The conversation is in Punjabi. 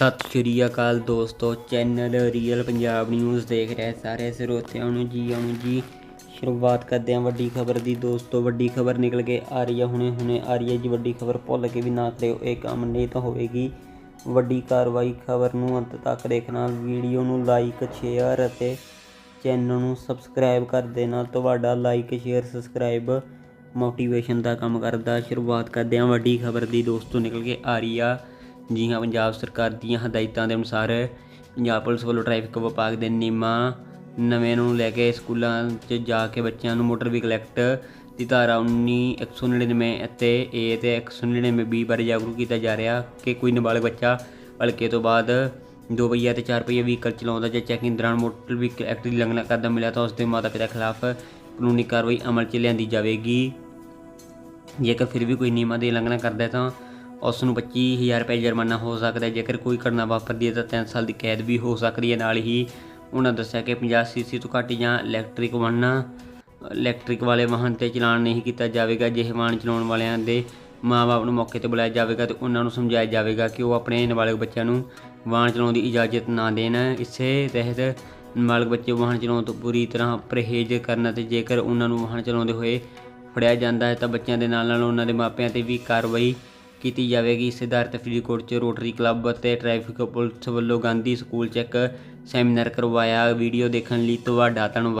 ਸਤਿ ਸ਼੍ਰੀ ਅਕਾਲ ਦੋਸਤੋ ਚੈਨਲ ਰੀਅਲ ਪੰਜਾਬ ਨਿਊਜ਼ ਦੇਖ ਰਹੇ ਸਾਰੇ ਸਰੋਤਿਆਂ ਨੂੰ ਜੀ, ਆਉਣ ਜੀ। ਸ਼ੁਰੂਆਤ ਕਰਦੇ ਹਾਂ ਵੱਡੀ ਖਬਰ ਦੀ। ਦੋਸਤੋ, ਵੱਡੀ ਖਬਰ ਨਿਕਲ ਕੇ ਆ ਰਹੀ ਹੈ। ਹੁਣੇ ਹੁਣੇ ਆ ਰਹੀ ਹੈ ਜੀ। ਵੱਡੀ ਖਬਰ ਭੁੱਲ ਕੇ ਵੀ ਨਾ ਕਰਿਓ, ਇਹ ਕੰਮ ਨਹੀਂ ਤਾਂ ਹੋਵੇਗੀ। ਵੱਡੀ ਕਾਰਵਾਈ ਖਬਰ ਨੂੰ ਅੰਤ ਤੱਕ ਦੇਖਣਾ। ਵੀਡੀਓ ਨੂੰ ਲਾਈਕ ਸ਼ੇਅਰ ਅਤੇ ਚੈਨਲ ਨੂੰ ਸਬਸਕ੍ਰਾਈਬ ਕਰ ਦੇਣਾ। ਤੁਹਾਡਾ ਲਾਈਕ ਸ਼ੇਅਰ ਸਬਸਕ੍ਰਾਈਬ ਮੋਟੀਵੇਸ਼ਨ ਦਾ ਕੰਮ ਕਰਦਾ। ਸ਼ੁਰੂਆਤ ਕਰਦੇ ਹਾਂ। ਵੱਡੀ ਖਬਰ ਦੀ ਦੋਸਤੋ, ਨਿਕਲ ਕੇ ਆ ਰਹੀ ਆ। ਜੀ ਹਾਂ, ਪੰਜਾਬ ਸਰਕਾਰ ਦੀਆਂ ਹਦਾਇਤਾਂ ਦੇ ਅਨੁਸਾਰ ਪੰਜਾਬ ਪੁਲਿਸ ਵੱਲੋਂ ਟ੍ਰੈਫਿਕ ਵਿਭਾਗ ਦੇ ਨਿਯਮਾਂ ਨਵੇਂ ਨੂੰ ਲੈ ਕੇ ਸਕੂਲਾਂ 'ਚ ਜਾ ਕੇ ਬੱਚਿਆਂ ਨੂੰ ਮੋਟਰ ਵਹੀਕਲ ਐਕਟ ਦੀ ਧਾਰਾ 19 199 ਅਤੇ ਏ ਤੇ 199 ਬੀ ਬਾਰੇ ਜਾਗਰੂਕ ਕੀਤਾ ਜਾ ਰਿਹਾ ਕਿ ਕੋਈ ਨਾਬਾਲਗ ਬੱਚਾ ਹਲਕੇ ਤੋਂ ਬਾਅਦ ਦੋ ਪਹੀਆ ਤੇ ਚਾਰ ਪਹੀਆ ਵਹੀਕਲ ਚਲਾਉਂਦਾ ਜਾਂ ਚੈਕਿੰਗ ਦੌਰਾਨ ਮੋਟਰ ਵਹੀਕਲ ਐਕਟ ਦੀ ਉਲੰਘਣਾ ਕਰਦਾ ਮਿਲਿਆ ਤਾਂ ਉਸ ਦੇ ਮਾਤਾ ਪਿਤਾ ਖਿਲਾਫ ਕਾਨੂੰਨੀ ਕਾਰਵਾਈ ਅਮਲ 'ਚ ਲਿਆਂਦੀ ਜਾਵੇਗੀ। ਜੇਕਰ ਫਿਰ ਵੀ ਕੋਈ ਨਿਯਮਾਂ ਦੀ ਉਲੰਘਣਾ ਕਰਦਾ ਹੈ ਤਾਂ ਉਸ ਨੂੰ 25000 ਰੁਪਏ ਜੁਰਮਾਨਾ ਹੋ ਸਕਦਾ ਹੈ। ਜੇਕਰ ਕੋਈ ਘਟਨਾ ਵਾਪਰਦੀ ਹੈ ਤਾਂ 3 ਸਾਲ ਦੀ ਕੈਦ ਵੀ ਹੋ ਸਕਦੀ ਹੈ। ਨਾਲ ਹੀ ਉਹਨਾਂ ਦੱਸਿਆ ਕਿ 50 ਸੀਸੀ ਤੋਂ ਘੱਟ ਜਾਂ ਇਲੈਕਟ੍ਰਿਕ ਵਾਹਨਾਂ, ਇਲੈਕਟ੍ਰਿਕ ਵਾਲੇ ਵਾਹਨ ਤੇ ਚਲਾਨ ਨਹੀਂ ਕੀਤਾ ਜਾਵੇਗਾ। ਜਿਹੇ ਵਾਹਨ ਚਲਾਉਣ ਵਾਲਿਆਂ ਦੇ ਮਾਪੇ ਨੂੰ ਮੌਕੇ ਤੇ ਬੁਲਾਇਆ ਜਾਵੇਗਾ ਤੇ ਉਹਨਾਂ ਨੂੰ ਸਮਝਾਇਆ ਜਾਵੇਗਾ ਕਿ ਉਹ ਆਪਣੇ ਨਾਬਾਲਗ ਬੱਚਿਆਂ ਨੂੰ ਵਾਹਨ ਚਲਾਉਣ ਦੀ ਇਜਾਜ਼ਤ ਨਾ ਦੇਣ। ਇਸੇ ਤਹਿਤ ਨਾਬਾਲਗ ਬੱਚੇ ਵਾਹਨ ਚਲਾਉਣ ਤੋਂ ਪੂਰੀ ਤਰ੍ਹਾਂ ਪਰਹੇਜ਼ ਕਰਨ ਅਤੇ ਜੇਕਰ ਉਹਨਾਂ ਨੂੰ ਵਾਹਨ ਚਲਾਉਂਦੇ ਹੋਏ ਫੜਿਆ ਜਾਂਦਾ ਹੈ ਤਾਂ ਬੱਚਿਆਂ ਦੇ ਨਾਲ ਨਾਲ ਉਹਨਾਂ ਦੇ ਮਾਪਿਆਂ ਤੇ ਵੀ ਕਾਰਵਾਈ ਕੀਤੀ ਜਾਵੇਗੀ। ਇਸ ਫਰੀਦਕੋਟ 'ਚ ਰੋਟਰੀ ਕਲੱਬ ਅਤੇ ਟ੍ਰੈਫਿਕ ਪੁਲਿਸ ਵੱਲੋਂ ਗਾਂਧੀ ਸਕੂਲ 'ਚ ਇੱਕ ਸੈਮੀਨਾਰ ਕਰਵਾਇਆ। ਵੀਡੀਓ ਦੇਖਣ ਲਈ ਤੁਹਾਡਾ ਧੰਨਵਾਦ।